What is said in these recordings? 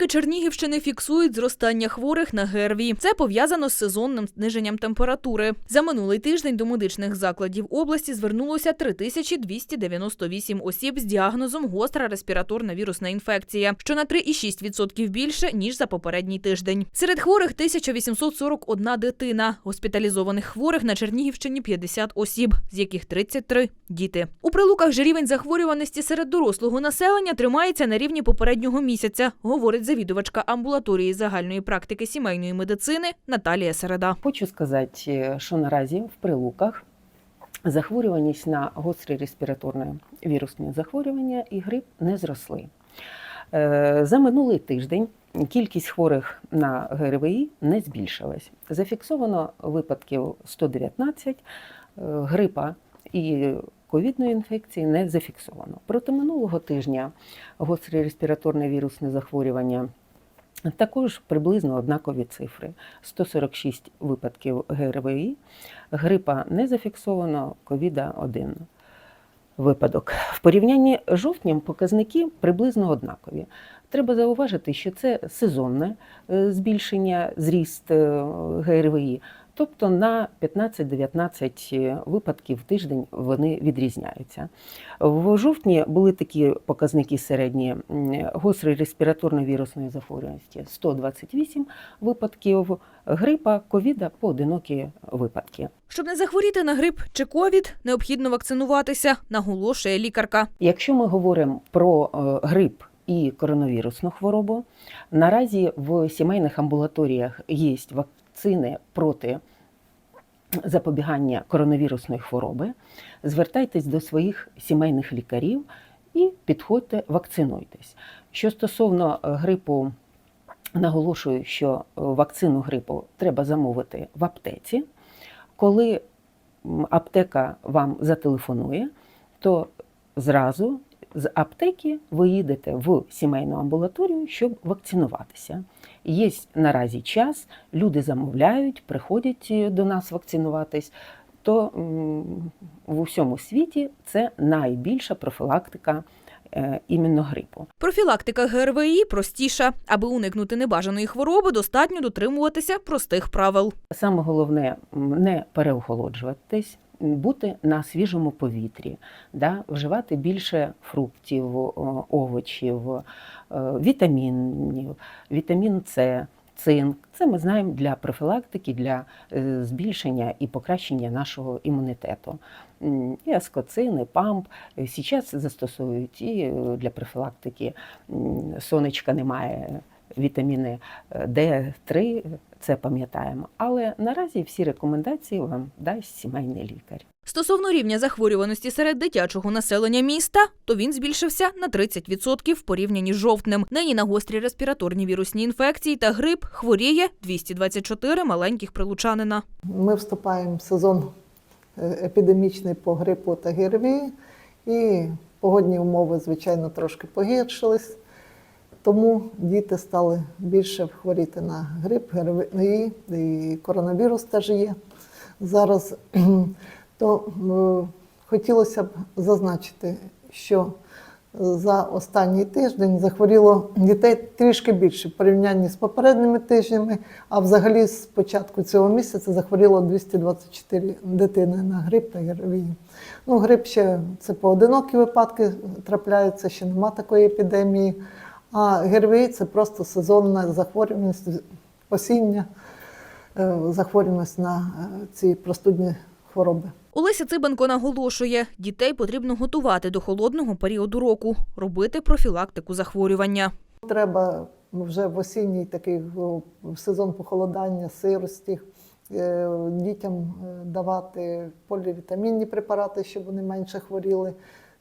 Медики Чернігівщини фіксують зростання хворих на ГРВІ. Це пов'язано з сезонним зниженням температури. За минулий тиждень до медичних закладів області звернулося 3298 осіб з діагнозом гостра респіраторна вірусна інфекція, що на 3,6% більше ніж за попередній тиждень. Серед хворих 1841 дитина. Госпіталізованих хворих на Чернігівщині 50 осіб, з яких 33 – діти. У прилуках же рівень захворюваності серед дорослого населення тримається на рівні попереднього місяця, говорить завідувачка амбулаторії загальної практики сімейної медицини Наталія Середа. Хочу сказати, що наразі в прилуках захворюваність на гострі респіраторні вірусні захворювання і грип не зросли. Е, За минулий тиждень кількість хворих на ГРВІ не збільшилась. Зафіксовано випадків 119, е, грипа і ковідної інфекції не зафіксовано. Проти минулого тижня гострі респіраторне вірусне захворювання також приблизно однакові цифри: 146 випадків ГРВІ, грипа не зафіксовано, ковіда один випадок. В порівнянні з жовтнем показники приблизно однакові. Треба зауважити, що це сезонне е, збільшення, зріст е, ГРВІ, тобто на 15-19 випадків в тиждень вони відрізняються. В жовтні були такі показники середні гострої респіраторно-вірусної захворюваності 128 випадків, грипа, ковіда поодинокі випадки. Щоб не захворіти на грип чи ковід, необхідно вакцинуватися, наголошує лікарка. Якщо ми говоримо про е, грип і коронавірусну хворобу, наразі в сімейних амбулаторіях є вакцини проти запобігання коронавірусної хвороби. Звертайтесь до своїх сімейних лікарів і підходьте, вакцинуйтесь. Що стосовно е, грипу, наголошую, що е, вакцину грипу треба замовити в аптеці. Коли аптека вам зателефонує, то зразу з аптеки ви їдете в сімейну амбулаторію, щоб вакцинуватися. Є наразі час, люди замовляють, приходять е, до нас вакцинуватись. То в усьому світі це найбільша профілактика е, іменно грипу. Профілактика ГРВІ простіша. Аби уникнути небажаної хвороби, достатньо дотримуватися простих правил. Саме головне не переохолоджуватись, бути на свіжому повітрі, да, вживати більше фруктів, овочів, е, вітамінів, вітамін С. Цинк, це ми знаємо для профілактики, для е, збільшення і покращення нашого імунітету. І аскоцин, і памп е, зараз застосовують і е, для профілактики сонечка немає, вітаміни е, Д3, це пам'ятаємо. Але наразі всі рекомендації вам дасть сімейний лікар. Стосовно рівня захворюваності серед дитячого населення міста, то він збільшився на 30% в порівнянні з жовтнем. Нині на гострі респіраторні вірусні інфекції та грип хворіє 224 маленьких прилучанина. Ми вступаємо в сезон е, епідемічний по грипу та ГРВІ, і погодні умови, звичайно, трошки погіршились. Тому діти стали більше хворіти на грип, ГРВІ, і коронавірус теж є зараз. То е, хотілося б зазначити, що за останній тиждень захворіло дітей трішки більше в порівнянні з попередніми тижнями, а взагалі з початку цього місяця захворіло 224 дитини на грип та ГРВІ. Ну, грип ще це поодинокі випадки трапляються, ще нема такої епідемії. А ГРВІ це просто сезонна захворюваність, осіння е, захворюваність на е, ці простудні хвороби. Олеся Цибенко наголошує, дітей потрібно готувати до холодного періоду року, робити профілактику захворювання. Треба вже в осінній такий в сезон похолодання, сирості е, дітям е, давати полівітамінні препарати, щоб вони менше хворіли.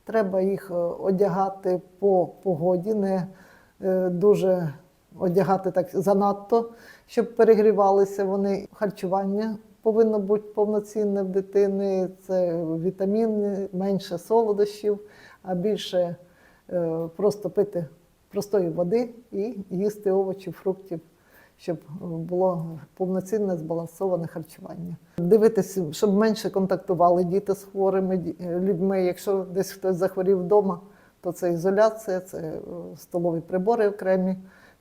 Треба їх е, одягати по погоді, не е, дуже одягати так занадто, щоб перегрівалися вони. Харчування повинно бути повноцінне в дитини. Це вітаміни, менше солодощів, а більше е, просто пити простої води і їсти овочів, фруктів, щоб е, було повноцінне збалансоване харчування. Дивитися, щоб менше контактували діти з хворими е, людьми. Якщо десь хтось захворів вдома, то це ізоляція, це е, столові прибори окремі,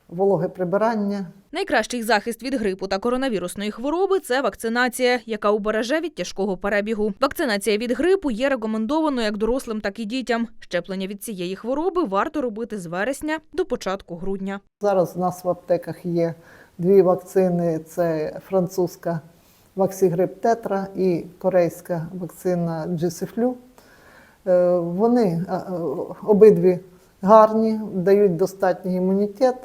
вологе прибирання. Найкращий захист від грипу та коронавірусної хвороби це вакцинація, яка убереже від тяжкого перебігу. Вакцинація від грипу є рекомендованою як дорослим, так і дітям. Щеплення від цієї хвороби варто робити з вересня до початку грудня. Зараз у нас в аптеках є дві вакцини: це французька ваксігрип Тетра і корейська вакцина Джисифлю. Е, Вони е, е, обидві гарні, дають достатній імунітет.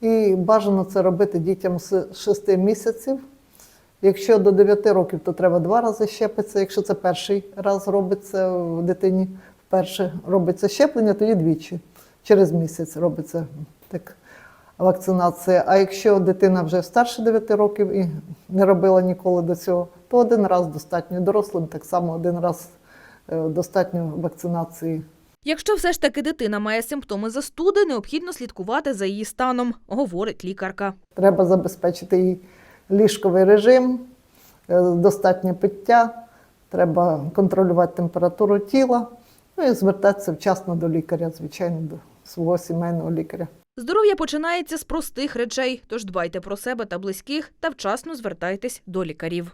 І бажано це робити дітям з 6 місяців. Якщо до 9 років, то треба два рази щепитися. Якщо це перший раз робиться в дитині, вперше робиться щеплення, тоді двічі. Через місяць робиться так, вакцинація. А якщо дитина вже старше 9 років і не робила ніколи до цього, то один раз достатньо. Дорослим так само один раз достатньо вакцинації. Якщо все ж таки дитина має симптоми застуди, необхідно слідкувати за її станом, говорить лікарка. Треба забезпечити їй ліжковий режим, е, достатнє пиття, треба контролювати температуру тіла, ну і звертатися вчасно до лікаря, звичайно, до свого сімейного лікаря. Здоров'я починається з простих речей, тож дбайте про себе та близьких та вчасно звертайтесь до лікарів.